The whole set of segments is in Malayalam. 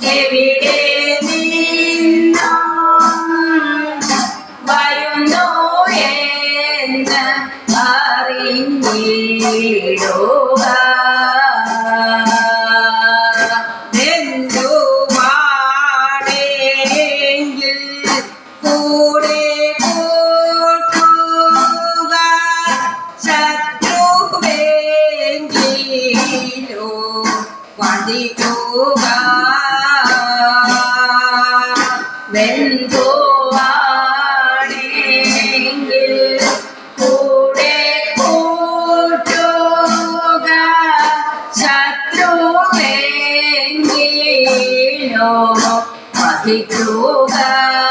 Devi you have.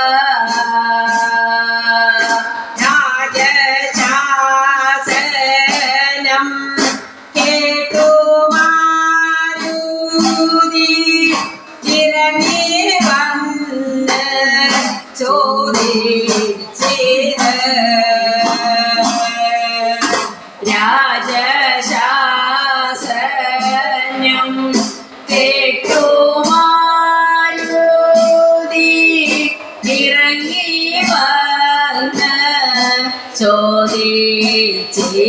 自己。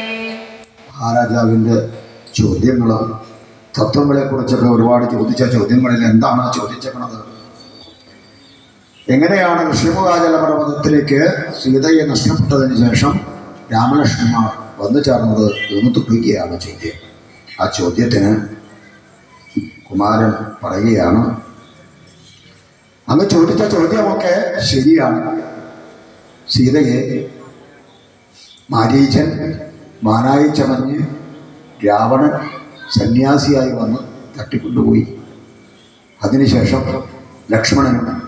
മഹാരാജാവിന്റെ ചോദ്യങ്ങൾ തത്വങ്ങളെക്കുറിച്ചൊക്കെ ഒരുപാട് ചോദിച്ച ചോദ്യങ്ങളിൽ എന്താണ് ചോദിച്ചേക്കണത്? എങ്ങനെയാണ് ഋഷിമുഖാചല പർവതത്തിലേക്ക് സീതയെ നഷ്ടപ്പെട്ടതിന് ശേഷം രാമലക്ഷ്മണന്മാർ വന്നു ചേർന്നത് എന്ന് തുപ്പിക്കുകയാണ് ചോദ്യം. ആ ചോദ്യത്തിന് കുമാരൻ പറയുകയാണ് അങ്ങ് ചോദിച്ച ചോദ്യമൊക്കെ ശരിയാണ്. സീതയെ മാരീചൻ മാനായി ചമഞ്ഞ് രാവണൻ സന്യാസിയായി വന്ന് തട്ടിക്കൊണ്ടുപോയി. അതിനുശേഷം ലക്ഷ്മണനും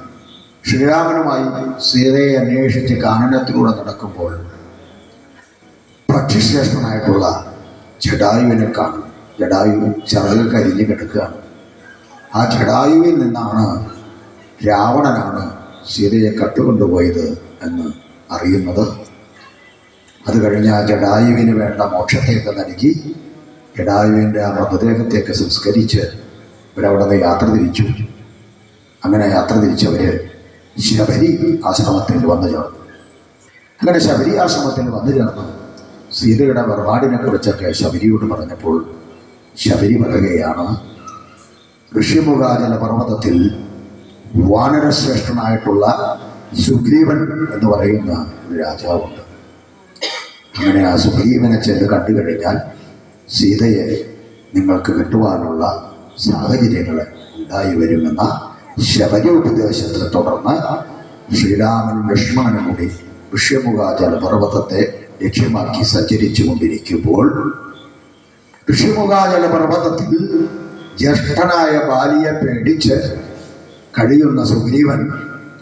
ശ്രീരാമനുമായി സീതയെ അന്വേഷിച്ച് കാനനത്തിലൂടെ നടക്കുമ്പോൾ പക്ഷിശ്രേഷ്ഠനായിട്ടുള്ള ജഡായുവിനെ കാണും. ജഡായു ചിറക് കരിഞ്ഞ് കിടക്കുകയാണ്. ആ ജഡായുവിൽ നിന്നാണ് രാവണനാണ് സീതയെ കട്ടുകൊണ്ടുപോയത് എന്ന് അറിയുന്നത്. അത് കഴിഞ്ഞ് ആ ജഡായുവിന് വേണ്ട മോക്ഷത്തെയൊക്കെ നൽകി ജഡായുവിന്റെ ആ മൃതദേഹത്തെയൊക്കെ സംസ്കരിച്ച് ഇവരവിടെ നിന്ന് യാത്ര തിരിച്ചു. അങ്ങനെ യാത്ര തിരിച്ചവർ ശബരി ആശ്രമത്തിൽ വന്നു ചേർന്നു. അങ്ങനെ ശബരി ആശ്രമത്തിൽ വന്നു ചേർന്നു. സീതയുടെ വെറുപാടിനെ കുറിച്ചൊക്കെ ശബരിയോട് പറഞ്ഞപ്പോൾ ശബരി പറയുകയാണ് ഋഷിമുഖാചല പർവതത്തിൽ വാനരശ്രേഷ്ഠനായിട്ടുള്ള സുഗ്രീവൻ എന്ന് പറയുന്ന ഒരു രാജാവുണ്ട്. അങ്ങനെ ആ സുഗ്രീവനെ ചെന്ന് കണ്ടു കഴിഞ്ഞാൽ സീതയെ നിങ്ങൾക്ക് കിട്ടുവാനുള്ള സാഹചര്യങ്ങൾ ഉണ്ടായി വരുമെന്ന ശബരി ഉപദേശത്തെ തുടർന്ന് ശ്രീരാമനും ലക്ഷ്മണനും കൂടി ഋഷ്യമുഖാചല പർവതത്തെ ലക്ഷ്യമാക്കി സഞ്ചരിച്ചു കൊണ്ടിരിക്കുമ്പോൾ ഋഷിമുഖാചല പർവതത്തിൽ ജ്യേഷ്ഠനായ ബാലിയെ പേടിച്ച് കഴിയുന്ന സുഗ്രീവൻ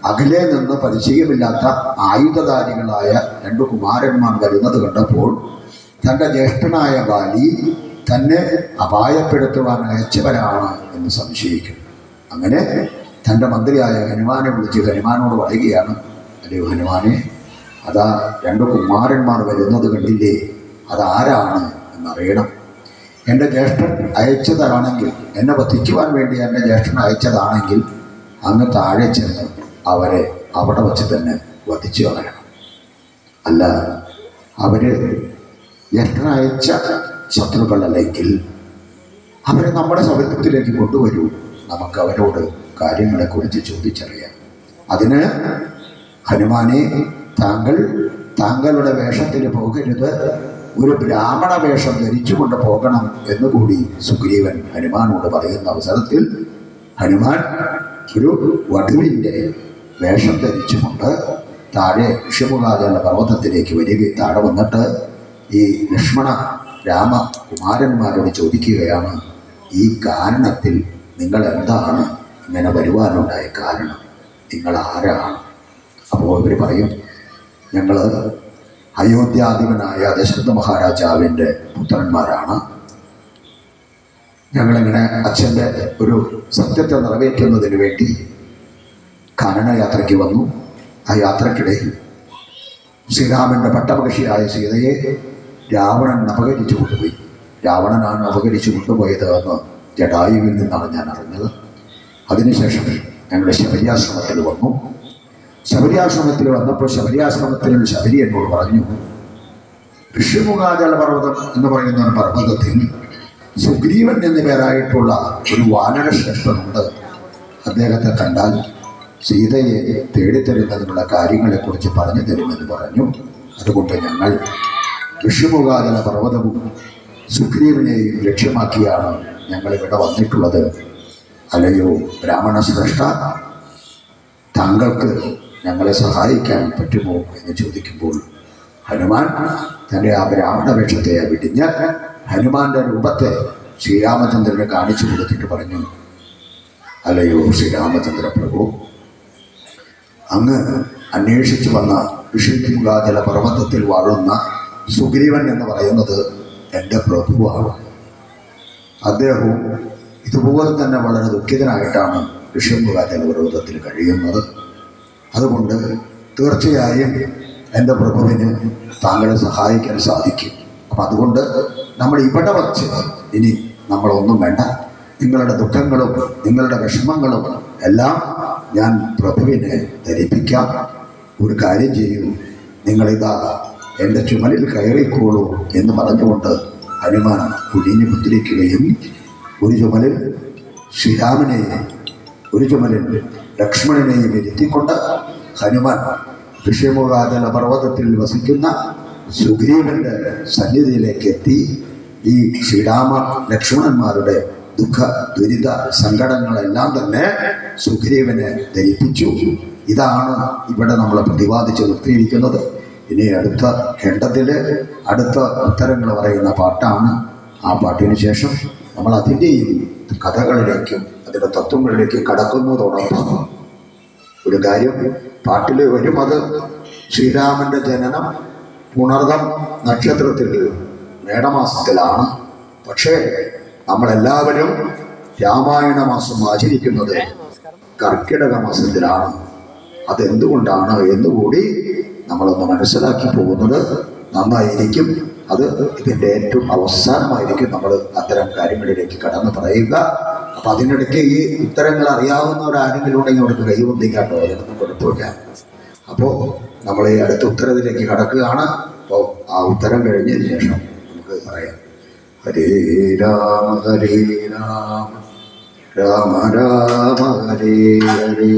അകലെ നിന്ന് പരിചയമില്ലാത്ത ആയുധധാരികളായ രണ്ട് കുമാരന്മാർ വരുന്നത് കണ്ടപ്പോൾ തന്റെ ജ്യേഷ്ഠനായ ബാലി തന്നെ അപായപ്പെടുത്തുവാൻ അയച്ചവരാണ് എന്ന് സംശയിക്കും. അങ്ങനെ തന്റെ മന്ത്രിയായ ഹനുമാനെ വിളിച്ച് ഹനുമാനോട് പറയുകയാണ് അല്ലയോ ഹനുമാനെ അതാ രണ്ട് കുമാരന്മാർ വരുന്നത് കണ്ടില്ലേ അതാരാണ് എന്നറിയണം. എന്റെ ജ്യേഷ്ഠൻ അയച്ചതാണെങ്കിൽ എന്നെ വധിക്കുവാൻ വേണ്ടി എന്റെ ജ്യേഷ്ഠൻ അയച്ചതാണെങ്കിൽ അങ്ങ് താഴെ ചെന്ന് അവരെ അവിടെ വച്ച് തന്നെ വധിച്ചു കളയണം. അല്ല അവർ അയച്ച ശത്രുക്കളല്ലെങ്കിൽ അവരെ നമ്മുടെ സൗഹൃദത്തിലേക്ക് കൊണ്ടുവരൂ. നമുക്ക് അവരോട് കാര്യങ്ങളെക്കുറിച്ച് ചോദിച്ചറിയാം. അതിന് ഹനുമാനെ താങ്കൾ താങ്കളുടെ വേഷത്തിൽ പോകരുത്. ഒരു ബ്രാഹ്മണ വേഷം ധരിച്ചുകൊണ്ട് പോകണം എന്നുകൂടി സുഗ്രീവൻ ഹനുമാനോട് പറയുന്ന അവസരത്തിൽ ഹനുമാൻ ഒരു വധുവിന്റെ വേഷം ധരിച്ചുകൊണ്ട് താഴെ ഋഷ്യമുഖാചല പർവതത്തിലേക്ക് വരികയും താഴെ വന്നിട്ട് ഈ ലക്ഷ്മണ രാമ കുമാരന്മാരോട് ചോദിക്കുകയാണ് ഈ കാരണത്തിൽ നിങ്ങൾ എന്താണ് ഇങ്ങനെ വരുവാനുണ്ടായ കാരണം? നിങ്ങൾ ആരാണ്? അപ്പോൾ ഇവർ പറയും ഞങ്ങൾ അയോധ്യാധിപനായ ദശരഥ മഹാരാജാവിന്റെ പുത്രന്മാരാണ്. ഞങ്ങളിങ്ങനെ അച്ഛന്റെ ഒരു സത്യത്തെ നിറവേറ്റുന്നതിന് വേണ്ടി കാനന യാത്രയ്ക്ക് വന്നു. ആ യാത്രക്കിടയിൽ ശ്രീരാമന്റെ പട്ടപകഷിയായ സീതയെ രാവണൻ അപകരിച്ചു കൊണ്ടുപോയി. രാവണനാണ് അപകരിച്ചു കൊണ്ടുപോയത് എന്ന് ജഡായുവിൽ നിന്നാണ് ഞാൻ അറിഞ്ഞത്. അതിനുശേഷം ഞങ്ങൾ ശബരിയാശ്രമത്തിൽ വന്നു. ശബരിയാശ്രമത്തിൽ വന്നപ്പോൾ ശബരിയാശ്രമത്തിൽ ശബരി എന്നോട് പറഞ്ഞു ഋഷിമുഖാചല പർവതം എന്ന് പറയുന്ന ഒരു പർവതത്തിൽ സുഗ്രീവൻ എന്നു പേരായിട്ടുള്ള ഒരു വാനരശ്രേഷ്ഠനുണ്ട്. അദ്ദേഹത്തെ കണ്ടാൽ സീതയെ തേടിത്തരുന്നതിനുള്ള കാര്യങ്ങളെക്കുറിച്ച് പറഞ്ഞു തരുമെന്ന് പറഞ്ഞു. അതുകൊണ്ട് ഞങ്ങൾ ഋഷിമുഖാചല പർവതവും സുഗ്രീവനെയും ലക്ഷ്യമാക്കിയാണ് ഞങ്ങൾ ഇവിടെ വന്നിട്ടുള്ളത്. അല്ലയോ ബ്രാഹ്മണ ശ്രേഷ്ഠ താങ്കൾക്ക് ഞങ്ങളെ സഹായിക്കാൻ പറ്റുമോ എന്ന് ചോദിക്കുമ്പോൾ ഹനുമാൻ തന്റെ ആ ബ്രാഹ്മണ വേഷത്തെ വിടിഞ്ഞ് ഹനുമാന്റെ രൂപത്തെ ശ്രീരാമചന്ദ്രനെ കാണിച്ചു കൊടുത്തിട്ട് പറഞ്ഞു അല്ലയോ ശ്രീരാമചന്ദ്ര പ്രഭു അങ്ങ് അന്വേഷിച്ചു വന്ന ഋഷിമുഖാചല പർവതത്തിൽ വാഴുന്ന സുഗ്രീവൻ എന്ന് പറയുന്നത് എന്റെ പ്രഭുവാണ്. അദ്ദേഹവും ഇതുപോലെ തന്നെ വളരെ ദുഃഖിതനായിട്ടാണ് വിഷുമുഖാചല പർവതത്തിൽ കഴിയുന്നത്. അതുകൊണ്ട് തീർച്ചയായും എന്റെ പ്രഭുവിന് താങ്കളെ സഹായിക്കാൻ സാധിക്കും. അപ്പം അതുകൊണ്ട് നമ്മൾ ഇവിടെ വച്ച് ഇനി നമ്മളൊന്നും വേണ്ട. നിങ്ങളുടെ ദുഃഖങ്ങളും നിങ്ങളുടെ വിഷമങ്ങളും എല്ലാം ഞാൻ പ്രഭുവിനെ ധരിപ്പിക്കാം. ഒരു കാര്യം ചെയ്യൂ. നിങ്ങളിതാ എന്റെ ചുമലിൽ കയറിക്കോളൂ എന്ന് പറഞ്ഞുകൊണ്ട് ഹനുമാൻ കുനിഞ്ഞു മുദ്രിക്കുകയും ഒരു ചുമലിൽ ശ്രീരാമനെയും ഒരു ചുമലിൽ ലക്ഷ്മണനെയും ഇരുത്തിക്കൊണ്ട് ഹനുമാൻ ഋഷ്യമുഖാചല പർവതത്തിൽ വസിക്കുന്ന സുഗ്രീവന്റെ സന്നിധിയിലേക്ക് എത്തി. ഈ ശ്രീരാമ ലക്ഷ്മണന്മാരുടെ ദുഃഖ ദുരിത സങ്കടങ്ങളെല്ലാം തന്നെ സുഗ്രീവനെ ധരിപ്പിച്ചു. ഇതാണ് ഇവിടെ നമ്മൾ പ്രതിപാദിച്ച് നിർത്തിയിരിക്കുന്നത്. ഇനി അടുത്ത ഖണ്ഡത്തിൽ അടുത്ത ഉത്തരങ്ങൾ പറയുന്ന പാട്ടാണ്. ആ പാട്ടിന് ശേഷം നമ്മൾ അതിന്റെയും കഥകളിലേക്കും അതിന്റെ തത്വങ്ങളിലേക്കും കടക്കുന്നതോടൊപ്പം ഒരു കാര്യം പാട്ടിൽ വരും അത് ശ്രീരാമന്റെ ജനനം പുണർദം നക്ഷത്രത്തിൽ മേടമാസത്തിലാണ്. പക്ഷേ നമ്മളെല്ലാവരും രാമായണ മാസം ആചരിക്കുന്നത് കർക്കിടക മാസത്തിലാണ്. അതെന്തുകൊണ്ടാണ് എന്നുകൂടി നമ്മളൊന്ന് മനസ്സിലാക്കി പോകുന്നത്. നന്നായിരിക്കും. അത് ഇതിന്റെ ഏറ്റവും അവസാനമായിരിക്കും നമ്മൾ അത്തരം കാര്യങ്ങളിലേക്ക് കടന്ന് പറയുക. അപ്പം അതിനിടയ്ക്ക് ഈ ഉത്തരങ്ങൾ അറിയാവുന്ന അറിയാവുന്നവരാരെങ്കിലും ഉണ്ടെങ്കിൽ അവർക്ക് കൈവന്തിക്കാട്ടോ. അതിനൊന്നും കുഴപ്പമില്ല. അപ്പോൾ നമ്മൾ ഈ അടുത്ത ഉത്തരത്തിലേക്ക് കടക്കുകയാണ്. അപ്പോൾ ആ ഉത്തരം കഴിഞ്ഞതിന് ശേഷം നമുക്ക് പറയാം. ഹരേ രാമ ഹരേ രാമ രാമ രാമ ഹരേ ഹരേ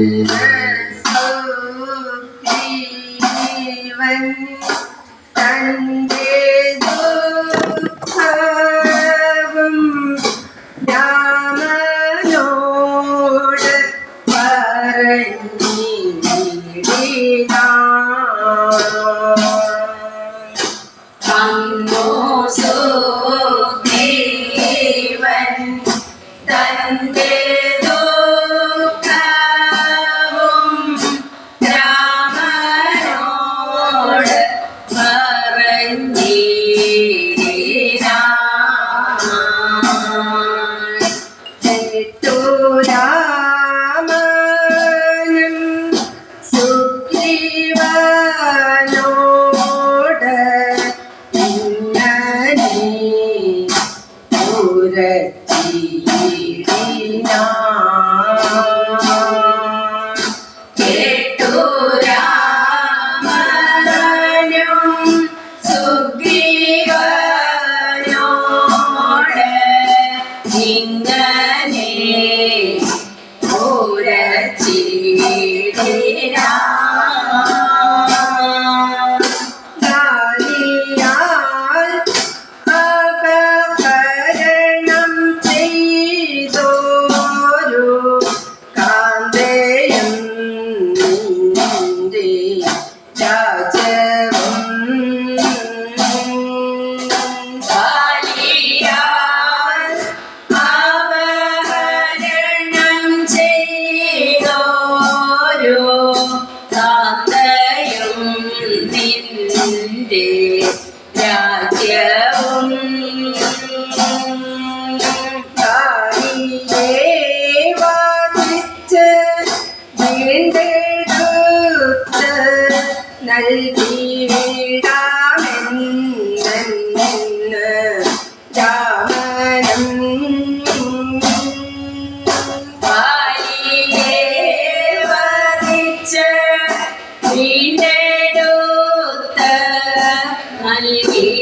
ജീവൻ തൻ നൽകി വീടാമെന്ന് രാമനം വധിച്ച വീണ്ടെടുത്ത നൽകി.